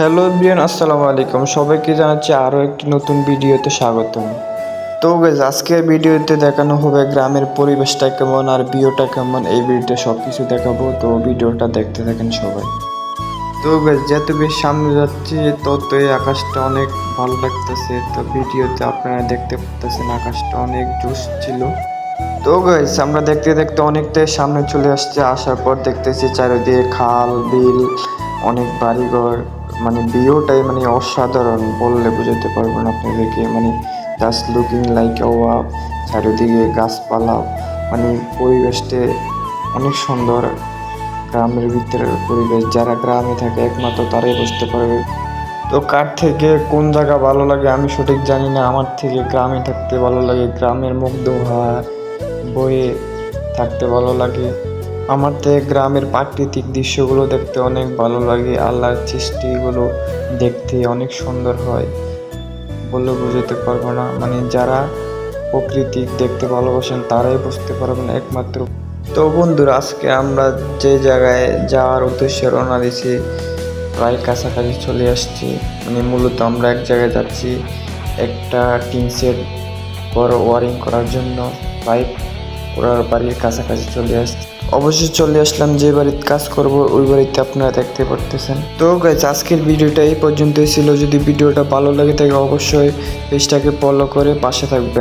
Hello বিয়ান আসসালামু আলাইকুম। সবাইকে জানাচ্ছি আরও একটি নতুন ভিডিওতে স্বাগতম। তো গেজ আজকের ভিডিওতে দেখানো হবে গ্রামের পরিবেশটা কেমন আর ভিউটা কেমন, এই ভিডিওতে সব কিছু দেখাবো। তো ভিডিওটা দেখতে থাকেন সবাই। তো গেজ যত বেশ সামনে যাচ্ছি, তত এই আকাশটা অনেক ভালো লাগতেছে। তো ভিডিওতে আপনারা দেখতে পাচ্ছেন আকাশটা অনেক জোশ ছিল। তো গাইস আমরা দেখতে দেখতে অনেকটাই সামনে চলে আসছে। আসার পর দেখতেছি চারিদিকে খাল, বিল, অনেক বাড়িঘর। মানে ভিউটাই মানে অসাধারণ বললে বোঝাতে পারব না আপনাদেরকে। মানে জাস্ট লুকিং লাইক ওয়া চারিদিকে গাছপালা মানে পরিবেশটা অনেক সুন্দর। গ্রামের ভিতরের পরিবেশ, যারা গ্রামে থাকে একমাত্র তারাই বুঝতে পারবে। তো কার থেকে কোন জায়গা ভালো লাগে আমি সঠিক জানি না, আমার থেকে গ্রামে থাকতে ভালো লাগে, গ্রামের মুগ্ধ হওয়া বয়ে থাকতে ভালো লাগে। আমার থেকে গ্রামের প্রাকৃতিক দৃশ্যগুলো দেখতে অনেক ভালো লাগে, আল্লাহর সৃষ্টিগুলো দেখতে অনেক সুন্দর হয়। বলে বোঝাতে পারব না মানে যারা প্রকৃতি দেখতে ভালোবাসেন তারাই বুঝতে পারবেন একমাত্র। তো বন্ধুরা, আজকে আমরা যে জায়গায় যাওয়ার উদ্দেশ্যে রওনা দিয়েছি, প্রায় কাছাকাছি চলে আসছি। মানে মূলত আমরা এক জায়গায় যাচ্ছি একটা টিন সেট বড় ওয়ারিং করার জন্য, পাইপ ওরার বাড়ির কাছাকাছি চলে আসছে। অবশ্যই চলে আসলাম, যে বাড়িতে কাজ করব, ওই বাড়িতে আপনারা দেখতে পারতেছেন। তো গাইজ আজকের ভিডিওটা এই পর্যন্তই ছিল। যদি ভিডিওটা ভালো লাগে থাকে, অবশ্যই পেজটাকে ফলো করে পাশে থাকবেন।